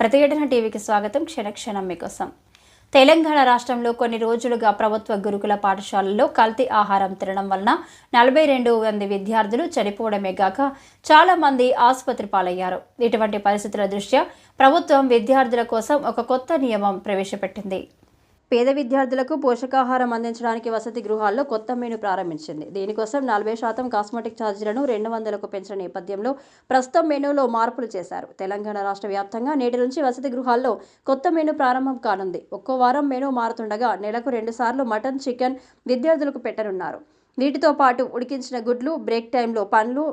ప్రతిఘటన టీవీకి స్వాగతం. క్షణక్షణం మీకోసం. తెలంగాణ రాష్ట్రంలో కొన్ని రోజులుగా ప్రభుత్వ గురుకుల పాఠశాలల్లో కల్తీ ఆహారం తినడం వలన నలభై రెండు మంది విద్యార్థులు చనిపోవడమే గాక చాలా మంది ఆసుపత్రి పాలయ్యారు. ఇటువంటి పరిస్థితుల దృష్ట్యా ప్రభుత్వం విద్యార్థుల కోసం ఒక కొత్త నియమం ప్రవేశపెట్టింది. పేద విద్యార్థులకు పోషకాహారం అందించడానికి వసతి గృహాల్లో కొత్త మెను ప్రారంభించింది. దీనికోసం నలభై శాతం కాస్మెటిక్ ఛార్జీలను రెండు వందలకు పెంచిన నేపథ్యంలో ప్రస్తుతం మెనూలో మార్పులు చేశారు. తెలంగాణ రాష్ట్ర వ్యాప్తంగా నేటి నుంచి వసతి గృహాల్లో కొత్త మెను ప్రారంభం కానుంది. ఒక్కో వారం మెనూ మారుతుండగా నెలకు రెండుసార్లు మటన్ చికెన్ విద్యార్థులకు పెట్టనున్నారు. వీటితో పాటు ఉడికించిన గుడ్లు బ్రేక్ టైంలో పండ్లు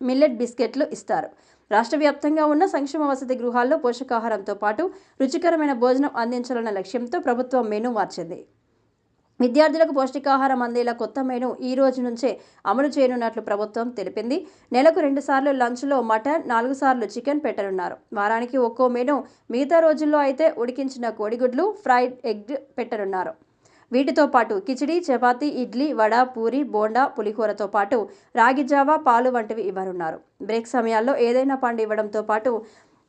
మిల్లెట్ బిస్కెట్లు ఇస్తారు. రాష్ట్ర వ్యాప్తంగా ఉన్న సంక్షేమ వసతి గృహాల్లో పోషకాహారంతో పాటు రుచికరమైన భోజనం అందించాలన్న లక్ష్యంతో ప్రభుత్వం మెనూ మార్చింది. విద్యార్థులకు పౌష్టికాహారం అందేలా కొత్త మెను ఈ రోజు నుంచే అమలు చేయనున్నట్లు ప్రభుత్వం తెలిపింది. నెలకు రెండు సార్లు లంచ్లో మటన్ నాలుగు సార్లు చికెన్ పెట్టనున్నారు. వారానికి ఒక్కో మెను మిగతా రోజుల్లో అయితే ఉడికించిన కోడిగుడ్లు ఫ్రైడ్ ఎగ్ పెట్టనున్నారు. వీటితో పాటు కిచిడి చపాతీ ఇడ్లీ వడ పూరి బోండా పులిహోరతో పాటు రాగి జావా పాలు వంటివి ఇవ్వనున్నారు. బ్రేక్ సమయాల్లో ఏదైనా పండు ఇవ్వడంతో పాటు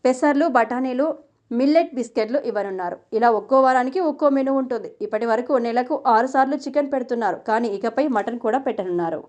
పెసర్లు బఠానీలు మిల్లెట్ బిస్కెట్లు ఇవ్వనున్నారు. ఇలా ఒక్కో వారానికి ఒక్కో మెనూ ఉంటుంది. ఇప్పటి వరకు నెలకు ఆరుసార్లు చికెన్ పెడుతున్నారు. కానీ ఇకపై మటన్ కూడా పెట్టనున్నారు.